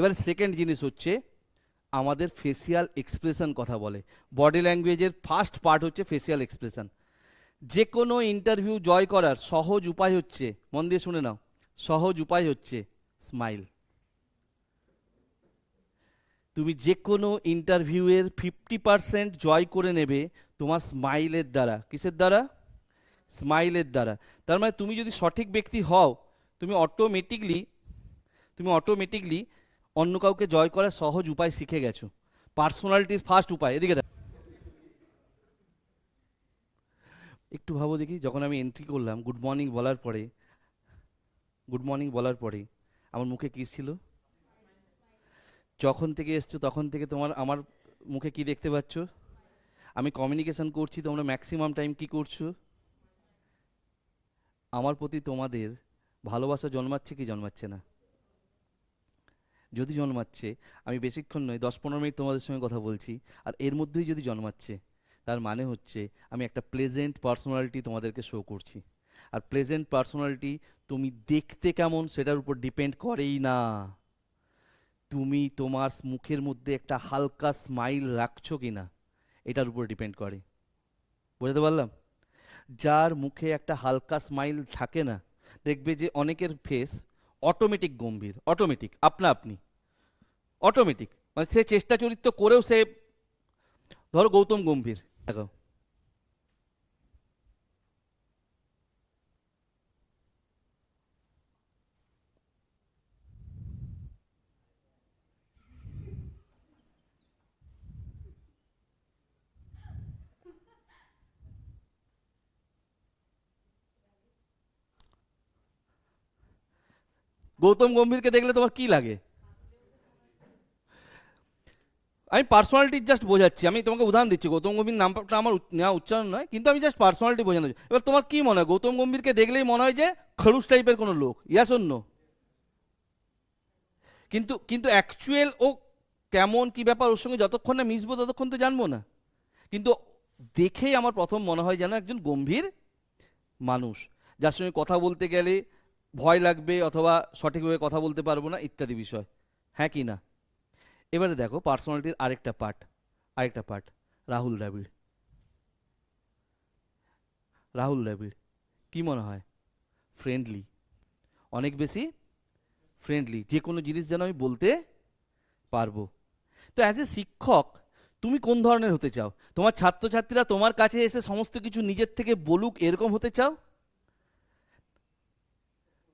এবার সেকেন্ড জিনিস হচ্ছে, আমাদের ফেসিয়াল এক্সপ্রেশন কথা বলে। বডি ল্যাঙ্গুয়েজের ফার্স্ট পার্ট হচ্ছে ফেসিয়াল এক্সপ্রেশন যে কোনো ইন্টারভিউ জয় করার সহজ উপায় হচ্ছে, মন দিয়ে শুনে নাও, সহজ উপায় হচ্ছে স্মাইল তুমি যে কোনো ইন্টারভিউয়ের ফিফটি পার্সেন্ট জয় করে নেবে তোমার স্মাইলের দ্বারা। কিসের দ্বারা? স্মাইলের দ্বারা। তার মানে তুমি যদি সঠিক ব্যক্তি হও, তুমি অটোমেটিকলি তুমি অটোমেটিকলি অন্য কাউকে জয় করার সহজ উপায় শিখে গেছো। পার্সোনালিটির ফার্স্ট উপায়। এদিকে দেখ। একটু ভাবো দেখি, যখন আমি এন্ট্রি করলাম গুড মর্নিং বলার পরে গুড মর্নিং বলার পরে, আমার মুখে কী ছিল? যখন থেকে এসছো, তখন থেকে তোমার, আমার মুখে কি দেখতে পাচ্ছ? আমি কমিউনিকেশন করছি, তোমরা ম্যাক্সিমাম টাইম কি করছ? আমার প্রতি তোমাদের ভালোবাসা জন্মাচ্ছে কি জন্মাচ্ছে না? যদি জন্মাচ্ছে, আমি বেশিক্ষণ নয় দশ পনেরো মিনিট তোমাদের সঙ্গে কথা বলছি, আর এর মধ্যেই যদি জন্মাচ্ছে, তার মানে হচ্ছে আমি একটা প্লেজেন্ট পার্সোনালিটি তোমাদেরকে শো করছি। আর প্লেজেন্ট পার্সোনালিটি তুমি দেখতে কেমন সেটার উপর ডিপেন্ড করেই না। তুমি তোমার মুখের মধ্যে একটা হালকা স্মাইল রাখছো কি না এটার উপর ডিপেন্ড করে। বুঝতে পারলাম? যার মুখে একটা হালকা স্মাইল থাকে না, দেখবে যে অনেকের ফেস অটোমেটিক গম্ভীর অটোমেটিক আপনা আপনি অটোমেটিক মানে সে চেষ্টা চরিত্র করেও সে, ধরো গৌতম গম্ভীর, দেখো। গৌতম গম্ভীরকে দেখলে তোমার কি লাগে? আমি পার্সোনালিটি জাস্ট বোঝাচ্ছি, আমি তোমাকে উদাহরণ দিচ্ছি, গৌতম গম্ভীর নামটা আমার নেওয়া উচ্চারণ নয়, কিন্তু আমি জাস্ট পার্সোনালিটি বোঝানো। এবার তোমার কি মনে হয়? গৌতম গম্ভীরকে দেখলেই মনে হয় যে খড়ুস টাইপের কোনো লোক। ইয়াস অন্য কিন্তু কিন্তু অ্যাকচুয়াল ও কেমন কি ব্যাপার, ওর সঙ্গে যতক্ষণ না মিশবো ততক্ষণ তো জানব না। কিন্তু দেখেই আমার প্রথম মনে হয় যেন একজন গম্ভীর মানুষ, যার সঙ্গে কথা বলতে গেলে ভয় লাগবে অথবা সঠিকভাবে কথা বলতে পারব না, ইত্যাদি বিষয়। হ্যাঁ কি না? এবারে দেখো পার্সোনালিটির আরেকটা পার্ট আরেকটা পার্ট রাহুল দ্রাবিড়। রাহুল দ্রাবিড়, কি মনে হয়? ফ্রেন্ডলি অনেক বেশি ফ্রেন্ডলি যে কোনো জিনিস যেন আমি বলতে পারব। তো অ্যাজ এ শিক্ষক, তুমি কোন ধরনের হতে চাও? তোমার ছাত্রছাত্রীরা তোমার কাছে এসে সমস্ত কিছু নিজের থেকে বলুক, এরকম হতে চাও?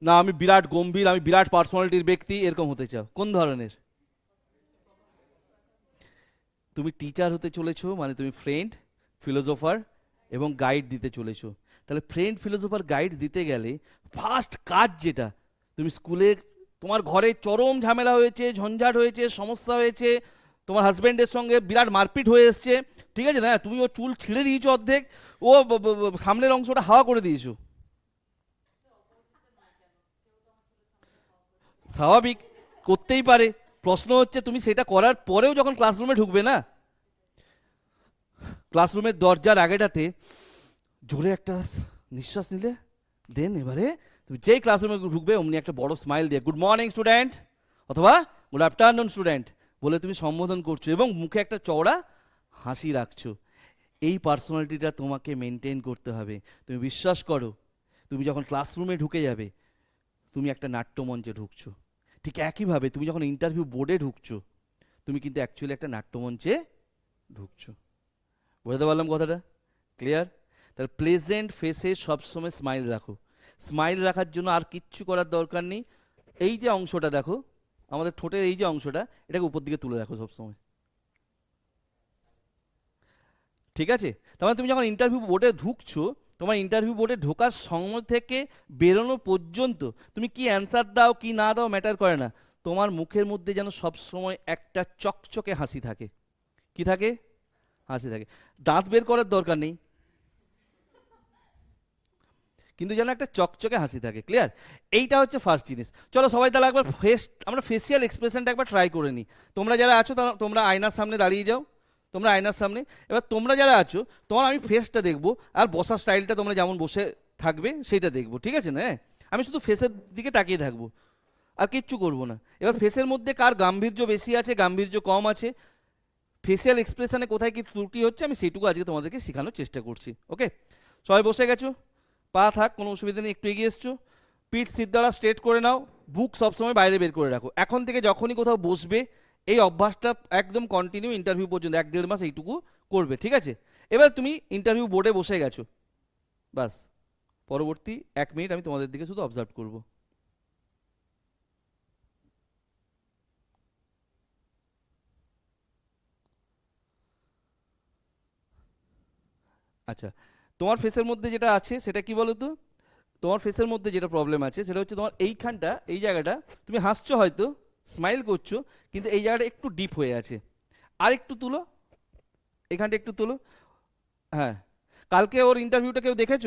না, আমি বিরাট গম্ভীর, আমি বিরাট পার্সোনালিটির ব্যক্তি, এরকম হতে চাও। কোন ধরনের? তুমি টিচার হতে চলেছো মানে তুমি ফ্রেন্ড ফিলোজফার এবং গাইড দিতে চলেছো। তাহলে ফ্রেন্ড ফিলোজোফার গাইড দিতে গেলে ফার্স্ট কাজ যেটা, তুমি স্কুলে তোমার ঘরে চরম ঝামেলা হয়েছে, ঝঞ্ঝাট হয়েছে, সমস্যা হয়েছে, তোমার হাজব্যান্ডের সঙ্গে বিরাট মারপিট হয়ে এসছে। ঠিক আছে, না, তুমি ও চুল ছিঁড়ে দিয়েছ অর্ধেক, ও সামনের অংশটা হাওয়া করে দিয়েছ। স্বাভাবিক, করতেই পারে। প্রশ্ন হচ্ছে, তুমি সেটা করার পরেও যখন ক্লাসরুমে ঢুকবে না? ক্লাসরুমের দরজার আগেটাতে জোরে একটা নিঃশ্বাস নিলে, দেন এবারে তুমি যেই ক্লাসরুমে ঢুকবে, অমনি একটা বড় স্মাইল দিয়ে গুড মর্নিং স্টুডেন্ট অথবা গুড আফটারনুন স্টুডেন্ট বলে তুমি সম্বোধন করছ এবং মুখে একটা চওড়া হাসি রাখছো। এই পার্সোনালিটিটা তোমাকে মেনটেন করতে হবে। তুমি বিশ্বাস করো, তুমি যখন ক্লাসরুমে ঢুকে যাবে, তুমি একটা নাট্যমঞ্চে ঢুকছো। ঠিক একইভাবে তুমি যখন ইন্টারভিউ বোর্ডে ঢুকছো, তুমি কিন্তু অ্যাকচুয়ালি একটা নাট্যমঞ্চে ঢুকছো। বুঝতে পারলাম কথাটা? ক্লিয়ার তাহলে প্লেজেন্ট ফেসে সবসময় স্মাইল রাখো। স্মাইল রাখার জন্য আর কিচ্ছু করার দরকার নেই। এই যে অংশটা দেখো, আমাদের ঠোঁটের এই যে অংশটা, এটাকে উপর দিকে তুলে রাখো সবসময়। ঠিক আছে? তার মানে তুমি যখন ইন্টারভিউ বোর্ডে ঢুকছো তোমার ইন্টারভিউ বোর্ডে ঢোকার সময় থেকে বেরোনো পর্যন্ত তুমি কি অ্যান্সার দাও, কি না দাও ম্যাটার করে না। তোমার মুখের মধ্যে যেন সবসময় একটা চকচকে হাসি থাকে। কি থাকে? হাসি থাকে। দাঁত বের করার দরকার নেই। কিন্তু যেন একটা চকচকে হাসি থাকে ক্লিয়ার এইটা হচ্ছে ফার্স্ট জিনিস। চলো সবাই তাহলে একবার ফেস আমরা ফেসিয়াল এক্সপ্রেশনটা একবার ট্রাই করে নিই। তোমরা যারা আছো তোমরা আয়নার সামনে দাঁড়িয়ে যাও। তোমরা আয়নার সামনে। এবার তোমরা যারা আছো, তোমার আমি ফেসটা দেখব, আর বসার স্টাইলটা তোমরা যেমন বসে থাকবে, সেইটা দেখব, ঠিক আছে না? হ্যাঁ? আমি শুধু ফেসের দিকে তাকিয়ে থাকব, আর কিচ্ছু করব না। এবার ফেসের মধ্যে কার গাম্ভীর্য বেশি আছে, গাম্ভীর্য কম আছে? ফেসিয়াল এক্সপ্রেশনে কোথায় কি ত্রুটি হচ্ছে, আমি সেইটুকু আজকে তোমাদেরকে শেখানোর চেষ্টা করছি ওকে সবাই বসে গেছো? পা থাক, কোনো অসুবিধা নেই, একটু এগিয়ে এসছো। পিঠ সিদ্ধারা স্ট্রেট করে নাও। বুক সবসময় বাইরে বের করে রাখো। এখন থেকে যখনই কোথাও বসবে এই অভ্যাসটা একদম কন্টিনিউ ইন্টারভিউ পর্যন্ত, এক দেড় মাস এইটুকু করবে, ঠিক আছে? এবার তুমি ইন্টারভিউ বোর্ডে বসে গেছো। বাস, পরবর্তী এক মিনিট আমি তোমাদের দিকে শুধু অবজার্ভ করব। আচ্ছা তোমার ফেসের মধ্যে যেটা আছে, সেটা কি বলো তোমার ফেসের মধ্যে যেটা প্রবলেম আছে, সেটা হচ্ছে তোমার এইখানটা, এই জায়গাটা, তুমি হাসছো হয়তো স্মাইল করছ, কিন্তু এই জায়গাটা একটু ডিপ হয়ে আছে। আর একটু তুলো। এখানটা একটু তুলো। হ্যাঁ। কালকে ওর ইন্টারভিউটা কেউ দেখেছ?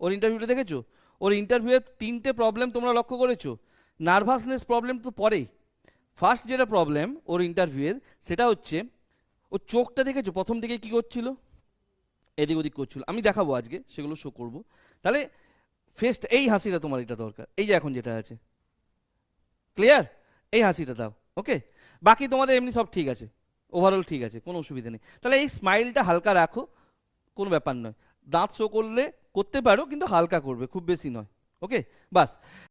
ওর ইন্টারভিউটা দেখেছ? ওর ইন্টারভিউয়ের তিনটে প্রবলেম তোমরা লক্ষ্য করেছ। নার্ভাসনেস প্রবলেম তো পরেই। ফার্স্ট যেটা প্রবলেম ওর ইন্টারভিউয়ের সেটা হচ্ছে ওর চোখটা দেখেছ? প্রথম দিকে কি করছিল? এদিক ওদিক করছিল। আমি দেখাবো আজকে, সেগুলো শো করব। তাহলে ফেস্ট এই হাসিটা তোমার এটা দরকার। এই যে এখন যেটা আছে। ক্লিয়ার এই হাসিটা দাও ওকে বাকি তোমাদের এমনি সব ঠিক আছে ওভারঅল ঠিক আছে, কোনো অসুবিধা নেই। তাহলে এই স্মাইলটা হালকা রাখো, কোনো ব্যাপার নয়। দাঁত শো করলে করতে পারো, কিন্তু হালকা করবে, খুব বেশি নয় ওকে বাস।